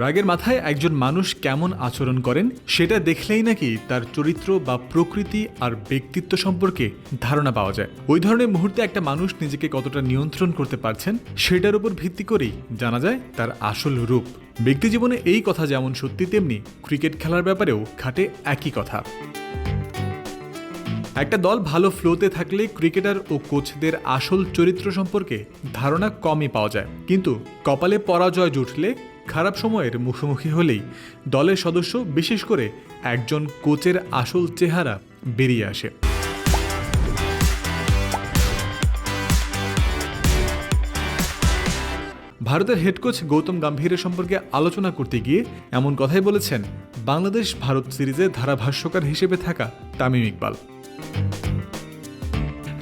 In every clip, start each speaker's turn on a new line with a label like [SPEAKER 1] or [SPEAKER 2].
[SPEAKER 1] রাগের মাথায় একজন মানুষ কেমন আচরণ করেন, সেটা দেখলেই নাকি তার চরিত্র বা প্রকৃতি আর ব্যক্তিত্ব সম্পর্কে ধারণা পাওয়া যায়। ওই ধরনের মুহূর্তে একটা মানুষ নিজেকে কতটা নিয়ন্ত্রণ করতে পারছেন, সেটার উপর ভিত্তি করেই জানা যায় তার আসল রূপ। ব্যক্তি জীবনে এই কথা যেমন সত্যি, তেমনি ক্রিকেট খেলার ব্যাপারেও খাটে একই কথা। একটা দল ভালো ফ্লোতে থাকলে ক্রিকেটার ও কোচদের আসল চরিত্র সম্পর্কে ধারণা কমই পাওয়া যায়। কিন্তু কপালে পরাজয় জুটলে খারাপ সময়ের মুখোমুখি হলেই দলের সদস্য বিশেষ করে একজন কোচের আসল চেহারা বেরিয়ে আসে। ভারতের হেড কোচ গৌতম গম্ভীরের সম্পর্কে আলোচনা করতে গিয়ে এমন কথাই বলেছেন বাংলাদেশ ভারত সিরিজে ধারাভাষ্যকার হিসেবে থাকা তামিম ইকবাল।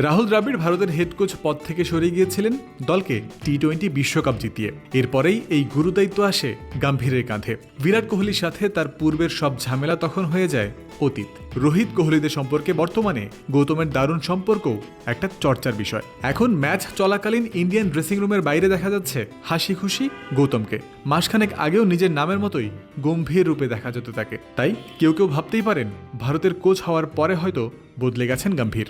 [SPEAKER 1] রাহুল দ্রাবিড় ভারতের হেড কোচ পদ থেকে সরে গিয়েছিলেন দলকে টি টোয়েন্টি বিশ্বকাপ জিতিয়ে। এরপরেই এই গুরুদায়িত্ব আসে গাম্ভীরের কাঁধে। বিরাট কোহলির সাথে তার পূর্বের সব ঝামেলা তখন হয়ে যায় অতীত। রোহিত কোহলিদের সম্পর্কে বর্তমানে গৌতমের দারুণ সম্পর্কও একটা চর্চার বিষয়। এখন ম্যাচ চলাকালীন ইন্ডিয়ান ড্রেসিং রুমের বাইরে দেখা যাচ্ছে হাসি খুশি গৌতমকে। মাসখানেক আগেও নিজের নামের মতোই গম্ভীর রূপে দেখা যেত তাকে। তাই কেউ কেউ ভাবতেই পারেন, ভারতের কোচ হওয়ার পরে হয়তো বদলে গেছেন গম্ভীর।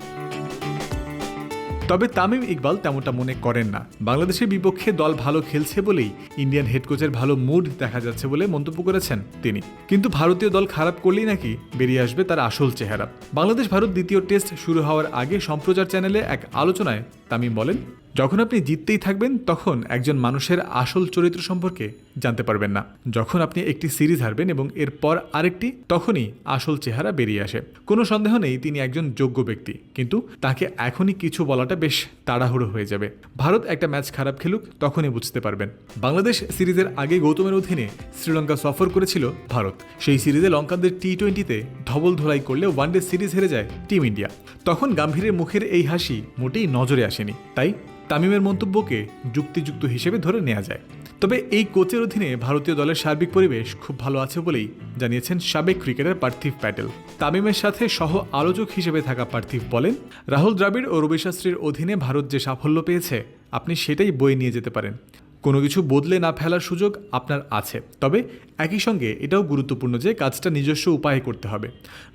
[SPEAKER 1] তবে তামিম ইকবাল তেমনটা মনে করেন না। বাংলাদেশের বিপক্ষে দল ভালো খেলছে বলেই ইন্ডিয়ান হেড কোচের ভালো মুড দেখা যাচ্ছে বলে মন্তব্য করেছেন তিনি। কিন্তু ভারতীয় দল খারাপ করলেই নাকি বেরিয়ে আসবে তার আসল চেহারা। বাংলাদেশ ভারত দ্বিতীয় টেস্ট শুরু হওয়ার আগে সম্প্রচার চ্যানেলে এক আলোচনায় তামিম বলেন, যখন আপনি জিততেই থাকবেন, তখন একজন মানুষের আসল চরিত্র সম্পর্কে জানতে পারবেন না। যখন আপনি একটি সিরিজ হারবেন এবং এরপর আরেকটি, তখনই আসল চেহারা বেরিয়ে আসে। কোনো সন্দেহ নেই, তিনি একজন যোগ্য ব্যক্তি। কিন্তু তাকে এখনই কিছু বলাটা বেশ তাড়াহুড়ো হয়ে যাবে। ভারত একটা ম্যাচ খারাপ খেলুক, তখনই বুঝতে পারবেন। বাংলাদেশ সিরিজের আগে গৌতমের অধীনে শ্রীলঙ্কা সফর করেছিল ভারত। সেই সিরিজে লঙ্কানদের টি টোয়েন্টিতে ধবল ধোলাই করলে ওয়ানডে সিরিজ হেরে যায় টিম ইন্ডিয়া। তখন গাম্ভীরের মুখের এই হাসি মোটেই নজরে আসেনি। তাই তামিমের মন্তব্যকে যুক্তিযুক্ত হিসেবে ধরে নেওয়া যায়। তবে এই কোচের অধীনে ভারতীয় দলের সার্বিক পরিবেশ খুব ভালো আছে বলেই জানিয়েছেন সাবেক ক্রিকেটার পার্থিব প্যাটেল। তামিমের সাথে সহ আলোচক হিসেবে থাকা পার্থিব বলেন, রাহুল দ্রাবিড় ও রবি শাস্ত্রীর অধীনে ভারত যে সাফল্য পেয়েছে, আপনি সেটাই বয়ে নিয়ে যেতে পারেন। কোনো কিছু বদলে না ফেলার সুযোগ আপনার আছে। তবে একই সঙ্গে এটাও গুরুত্বপূর্ণ যে কাজটা নিজস্ব উপায়ে করতে হবে।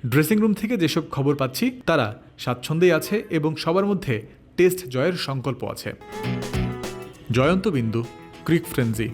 [SPEAKER 1] ড্রেসিং রুম থেকে যেসব খবর পাচ্ছি, তারা স্বাচ্ছন্দ্যেই আছে এবং সবার মধ্যে টেস্ট জয়ের সংকল্প আছে। জয়ন্ত বিন্দু, ক্রিক ফ্রেন্সি।